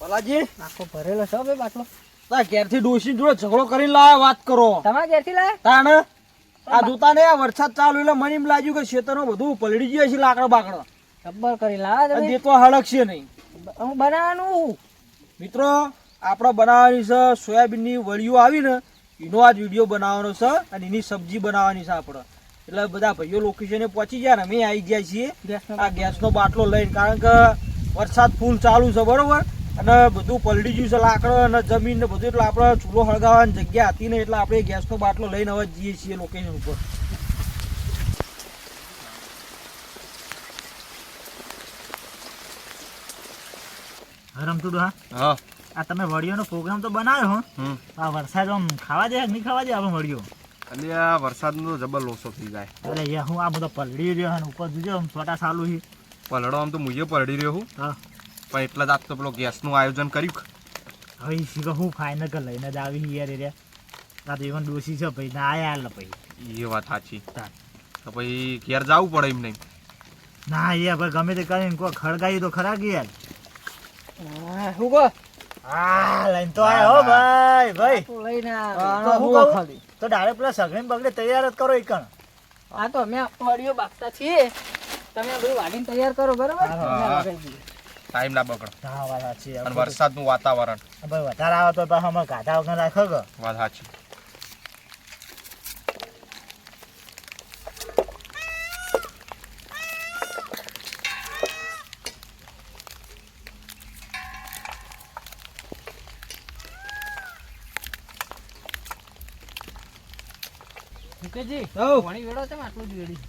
ભલાજી આખો ભરેલો છો બે બાટલો. તા ઘેરથી ડોશી જોડે ઝઘડો કરીને લાયા વાત કરો. તમારા ઘેરથી લાયા? તાણ? આ જોતા ને વરસાદ ચાલુ એટલે મને એમ લાગ્યું કે ખેતરમાં બધું પલળી ગયું છે લાકડા બાકડા. જબ્બર કરી લાવા તમે? તે હળકશે નહીં. હું બનાવવાનું મિત્રો આપણે બનાવવાની છે સોયાબીનની વળીઓ આવી ને એનો આજ વીડિયો બનાવવાનો છે અને એની સબ્જી બનાવવાની છે આપણે. એટલે બધા ભાઈઓ લોકેશને પહોંચી ગયા ને અમે આવી ગયા છીએ આ આ ગેસનો બાટલો લઈને. કારણ કે વરસાદ ફૂલ ચાલુ છે બરોબર? અને બધું પલડી ગયું છે લાકડો અને જમીન ને બધું એટલે આપણે ચૂલો હળગાવવાની જગ્યા હતી ને એટલે આપણે ગેસનો બાટલો લઈને હવે જઈએ છીએ લોકેશન ઉપર. રમતું હા હા. આ તમે વડીઓનો પ્રોગ્રામ તો બનાવ્યો હો? આ વરસાદ આમ ખાવા જાય નહીં ખાવા જાય આપણે વડીઓ? એટલે આ વરસાદનો જબર લોસો થઈ જાય. અરે હું આ બધો પલળી રહ્યો અને ઉપર જોજો આમ છોટા ચાલુ છે પલડો આમ તો મુજે પલડી રહ્યો હું. હા. પણ એટલા જ આજ તો પેલો ગેસનું આયોજન કર્યું. હવે શું શીખો હું ફાઇનલ કર લઈને જ આવી યાર એરિયા આ તો even ડોસી છે ભાઈ ના આયા એટલે ભાઈ. એ વાત સાચી. તાર. તો પછી ઘેર જવું પડે એમ નહીં. ના યાર ભાઈ ગમે તે કરીને કોઈ ખડગાઈ તો ખરા કે યાર. હા, શું કહો? હા લઈને તો આયા હો ભાઈ ભાઈ. તો લઈને તો હું હું કહું? તો ડાયરેક્ટ પેલા સગડી બગડે તૈયાર જ કરો એકણ આ તો અમે વડીઓ બાકતા છીએ. તમે બધું વાટીને તૈયાર કરો બરોબર? ટાઈમ ના બગડે હા વાત સાચી. અને વરસાદનું વાતાવરણ. ભાઈ વધારે આવે તો પાછા અમે ગાધા વગર રાખો કે? વાત સાચી. મુકેશજી. પાણી વેડો છે આટલું જ વેડી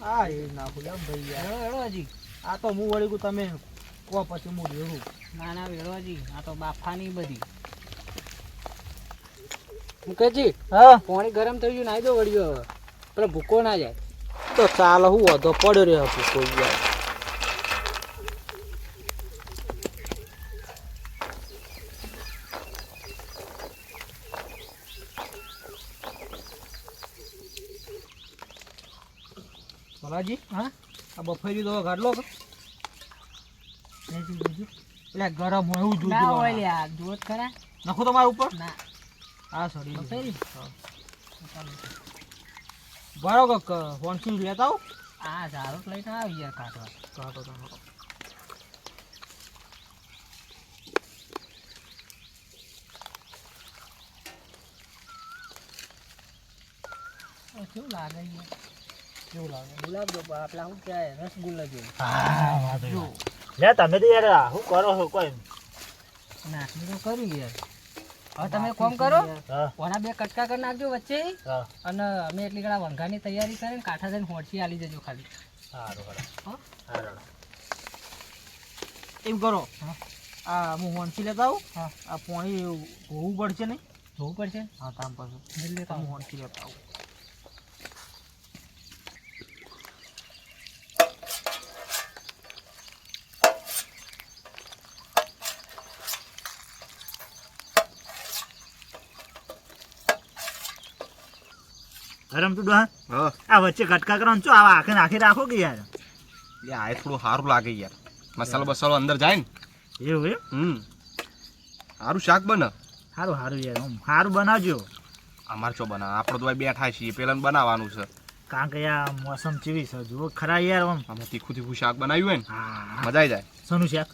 હા એ નાખું ભાઈ વેડો વેડો હજી. આ તો હું વળી ગયું તમે કહો પછી હું વેળું. ના ના વેળવાજી આ તો બાફાની બધી. મુકેશજી હા. પાણી ગરમ થઈ ગયું નાઈ દો વળ્યો હવે. પણ ભૂકો ના જાય. તો ચાલ હું વધો પડ્યો રહ્યો ભૂકો યાર ભલાજી હા? આ બફેરી તો ગાડલો એટલે ગરમ હોય એવું ના હોય લ્યા જોત ખરા. નખો તમારા ઉપર? ના. હા સોરી બફેરી? બરાબર કે વોન્સી લેતા આવો. આ સારો લઈને આવી યાર કાઢવા. કાઢો કાઢો. કેવું લાગે યાર કેવું લાગે? ગુલાબ જો આપલા શું કહેવાય? રસગુલ્લા જેવું. હા લે તમે તો યાર શું કરો છો? કોઈ નાખી તો કર્યું યાર. હવે તમે કોમ કરો? ઓના બે કટકા કરી નાખજો વચ્ચે. અને અમે એટલી ઘણા વંઘાની તૈયારી કરીને કાંઠા થઈને હોડસી આલી જજો ખાલી. એમ કરો. આ હું હોણસી લેતા આવું. હા. આ પોણી હોવું પડશે નહીં? જોવું પડશે? હા તામ પાછું હું વોન્સી લેતા આવું. રમતું ડોહા હા. આ વચ્ચે કટકા કરવાનું છો આવા આખે આખે રાખો કે યાર? એટલે આ થોડું સારું લાગે યાર. મસાલો બસાલો અંદર જાય ને. એવું એમ? હમ. સારું શાક બને. સારું સારું યાર આમ સારું બનાવજો. અમારે ચો બનાવે? આપણે તો બેઠા છીએ પેલા બનાવવાનું છે. કારણ કે આ મોસમ ચીવી છે જુઓ ખરા યાર આમ. અમે તીખું તીખું શાક બનાવ્યું હોય ને હા. મજા આવી જાય. સોનું શાક?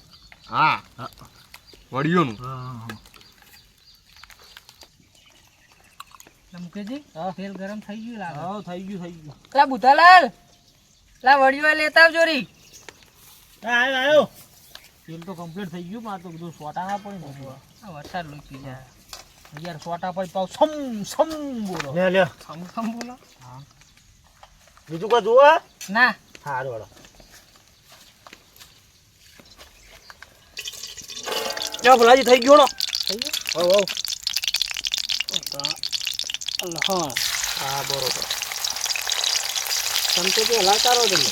હા. વડિયોનું. હા. મુકેશજી તેલ ગરમ થઈ ગયું લાગે. હા થઈ ગયું થઈ ગયું. પેલા બુધાલાલ પેલા વડીઓ લેતા આવજો રી. આવ્યો આવ્યો તેલ તો કમ્પ્લીટ થઈ ગયું મારે તો બધું સોટા ના પડે ને આ વરસાદ લૂકી જાય. યાર સોટા પડી પાવ સમ સમ બોલો. લે લે. ખમ બોલો. બીજું કોઈ જુઓ ના. સારું વાળો ચાલ ભલાજી થઈ ગયો નો થઈ ગયો? ઓ હવ. હા. હા બરોબર. તમે તો હલાકારો તમે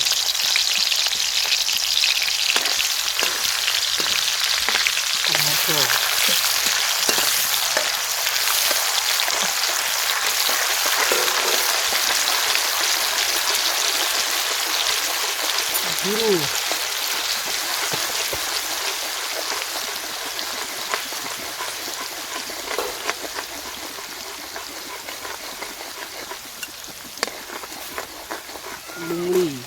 જીરું. ડુંગળી.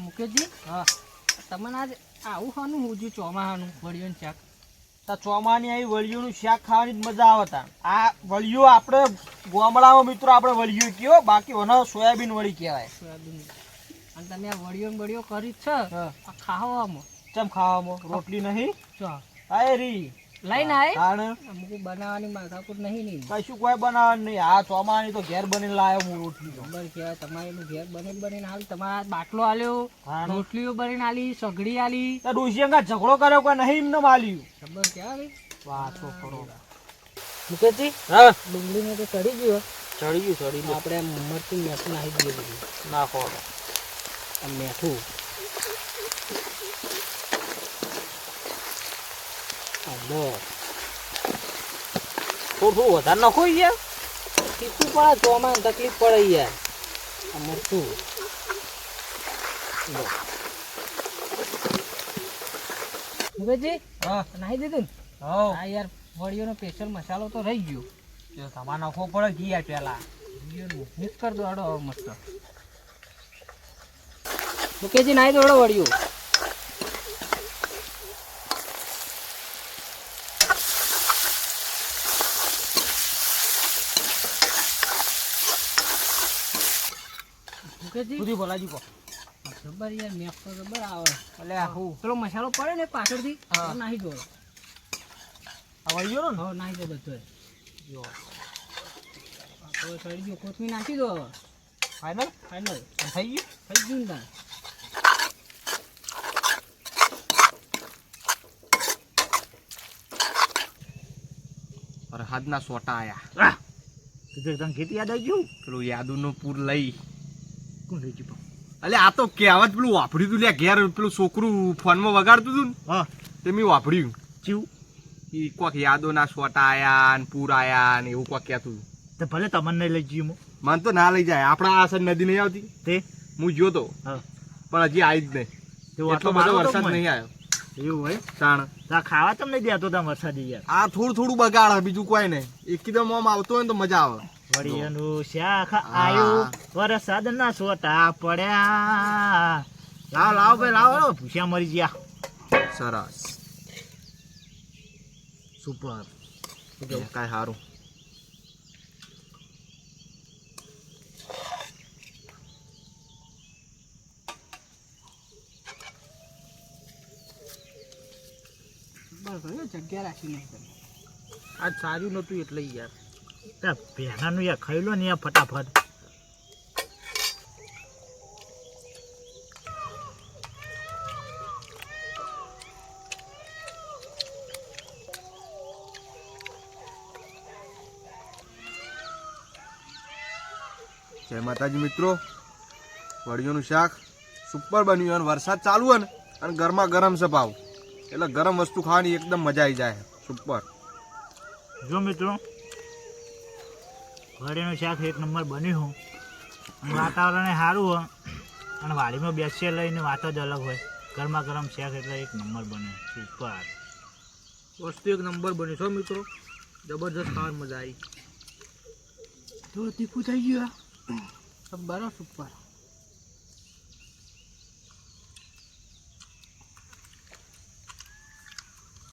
મુકેશજી હા. તમને આજે આવું ખાનું હું જોયું ચોમાહાનું વળિયું શાક. તો ચોમાની આવી વળિયુંનું શાક ખાવાની જ મજા આવતા આ વળિયું આપણે ગોમડામાં મિત્રો આપણે વળિયું કયો બાકી વનો સોયાબીન વળી કહેવાય. સોયાબીન. અને તમે આ વળિયો વળિયો કરી જ છે આ ખાવામાં. ચમ ખાવામાં? રોટલી નહીં? ચા. અરે રી. લઈને આય. તાણ? અમુક બનાવવાની માથાકૂટ નહીં નહીં કશું કોઈ બનાવવાનું નહીં. આ ચોમાની તો ઘેર બનીને લાયો હું રોટલી ખબર કહેવાય તમારે એનું ઘેર બની બનીને હાલ તમારા બાટલો આલ્યો. રોટલીઓ બનીને આલી સગડી આલી. તો ડોશી અંગા ઝઘડો કર્યો કોઈ નહીં એમને માલ્યું. ખબર કહેવાય વાતો કરો. મુકેશજી? હા? ડુંગળીને તો ચડી ગયો ચડી ગયું ચડી ગયું. આપણે મરતી મેઠું નાખી દઈએ નાખો મેઠું થોડું થોડું વધારે નાખો યાર. તીખું પડે તકલીફ પડે યાર. આ મરચું. લો. હા. નાખી દીધું હા. આ યાર વળીઓનો સ્પેશિયલ મસાલો તો રહી ગયો. જો તમારે નાખવો પડે ઘી મિક્સ કરી દો આડો મસ્ત. મુકેશજી નાહી દો આડો સુધી બોલાજી કો જબર યાર મેપ તો જબર આવે. એટલે આખું પેલો મસાલો પડે ને પાછળથી થી નાખી દો. ગયો ને? નાખી દો બધો. જો. તો સડી ગયો કોથમી નાખી દો. હવે ફાઈનલ ફાઇનલ થઈ ગયું? થઈ ગયું ને. વરસાદના સોટા આયા. કીધું તું એકદમ ખેતી યાદ આવી ગયું? પેલું યાદુનું પૂર લઈ. કોણ લઈ ગયું અલે આ તો કહેવત પેલું વાપર્યું તું લે ઘેર પેલું છોકરું ફોનમાં વગાડતું હતું ને હા. તે મેં વાપર્યું. ચીવું. એ કોક યાદોના સોટા આયા ને પૂર આયા ને એવું કોક કહેતું હતું. તો ભલે તમને લઈ ગયું મને તો ના લઈ જાય. આપણા આ સાઈડ નદી નહીં આવતી? તે? હું ગયો તો. હા. પણ હજી આવી જ નહીં. એટલો બધો વરસાદ નહીં આવ્યો. એવું હોય? તાણ. તા ખાવા તમને દેતો તા વરસાદી યાર. આ થોડું થોડું બગાડ બીજું કોઈ નહીં. એકદમ આમ આવતો હોય ને તો મજા આવે. વળિયાનું શાખ આયું વરસાદ ના સોટા પડ્યા. લાવ લાવ ભાઈ લાવ ભૂસ્યા મરી ગયા. સરસ. સુપર. કાંઈ સારું જગ્યા રાખી નહીં આજ સારું નતું એટલે યાર. ભેનાનું યાર ખાઈ લો ને ફટાફટ. જય માતાજી મિત્રો. વડિયોનું શાક સુપર બન્યું અને વરસાદ ચાલુ હોય ને અને ગરમા ગરમ છે ભાવ. એટલે ગરમ વસ્તુ ખાવાની એકદમ મજા આવી જાય. સુપર. જો મિત્રો વળીનું શાક એક નંબર બન્યું હું. વાતાવરણ સારું હોય. અને વાડીમાં બેસીએ લઈને વાત જ અલગ હોય. ગરમા ગરમ શાક એટલે એક નંબર બને સુપર. વસ્તુ એક નંબર બન્યો છો મિત્રો. જબરજસ્ત ખાવાની મજા આવી. તો તીખું થઈ ગયું બરાબર ઉપર